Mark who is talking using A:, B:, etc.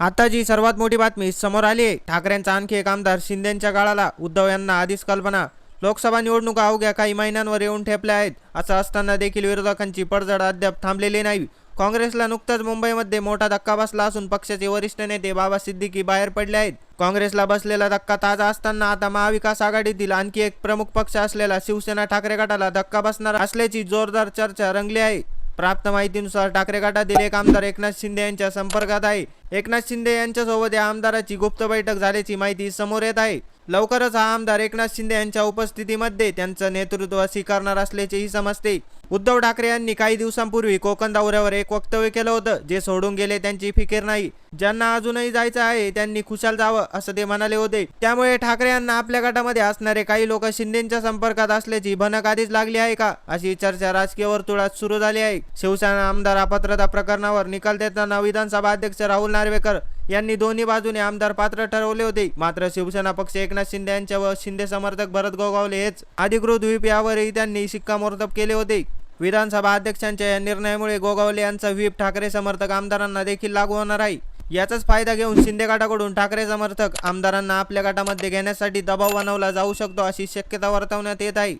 A: आता जी सर्वात मोठी बातमी समोर आली आहे. ठाकरेंचा आणखी एक आमदार शिंदेच्या काळाला उद्धव यांना आधीच कल्पना. लोकसभा निवडणुका अवघ्या काही महिन्यांवर येऊन ठेपल्या आहेत. असं असताना देखील विरोधकांची पडझड अद्याप थांबलेली नाही. काँग्रेसला नुकताच मुंबईमध्ये मोठा धक्का बसला असून पक्षाचे वरिष्ठ नेते बाबा सिद्दीकी बाहेर पडले आहेत. काँग्रेसला बसलेला धक्का ताजा असताना आता महाविकास आघाडीतील आणखी एक प्रमुख पक्ष असलेला शिवसेना ठाकरे गटाला धक्का बसणार असल्याची जोरदार चर्चा रंगली आहे. प्राप्त माहितीनुसार ठाकरे गटातील एक आमदार एकनाथ शिंदे यांच्या संपर्कात आहे. एकनाथ शिंदे यांच्यासोबत या आमदाराची गुप्त बैठक झाल्याची माहिती समोर येत आहे. लवकरच हा आमदार एकनाथ शिंदे यांच्या उपस्थितीमध्ये त्यांचं नेतृत्व स्वीकारणार असल्याचेही समजते. उद्धव ठाकरे यांनी काही दिवसांपूर्वी कोकण दौऱ्यावर एक वक्तव्य केलं होतं जे सोडून गेले त्यांची फिकीर नाही. ज्यांना अजूनही जायचं आहे त्यांनी खुशाल जावं असं ते म्हणाले होते. त्यामुळे ठाकरे यांना आपल्या गटामध्ये असणारे काही लोक शिंदेच्या संपर्कात असल्याची भनक आधीच लागली आहे का अशी चर्चा राजकीय वर्तुळात सुरू झाली आहे. शिवसेना आमदार अपात्रता प्रकरणावर निकाल देताना विधानसभा अध्यक्ष राहुल नार्वेकर यांनी दोन्ही बाजूने आमदार पात्र ठरवले होते. मात्र शिवसेना पक्ष एकनाथ शिंदे यांच्या व शिंदे समर्थक भरत गोगावले हेच अधिकृत व्हीप यावरही त्यांनी शिक्कामोर्तब केले होते. विधानसभा अध्यक्षांच्या या निर्णयामुळे गोगावले यांचा व्हीप ठाकरे समर्थक आमदारांना देखील लागू होणार आहे. याचाच फायदा घेऊन शिंदे गटाकडून ठाकरे समर्थक आमदारांना आपल्या गटामध्ये घेण्यासाठी दबाव बनवला जाऊ शकतो अशी शक्यता वर्तवण्यात येत आहे.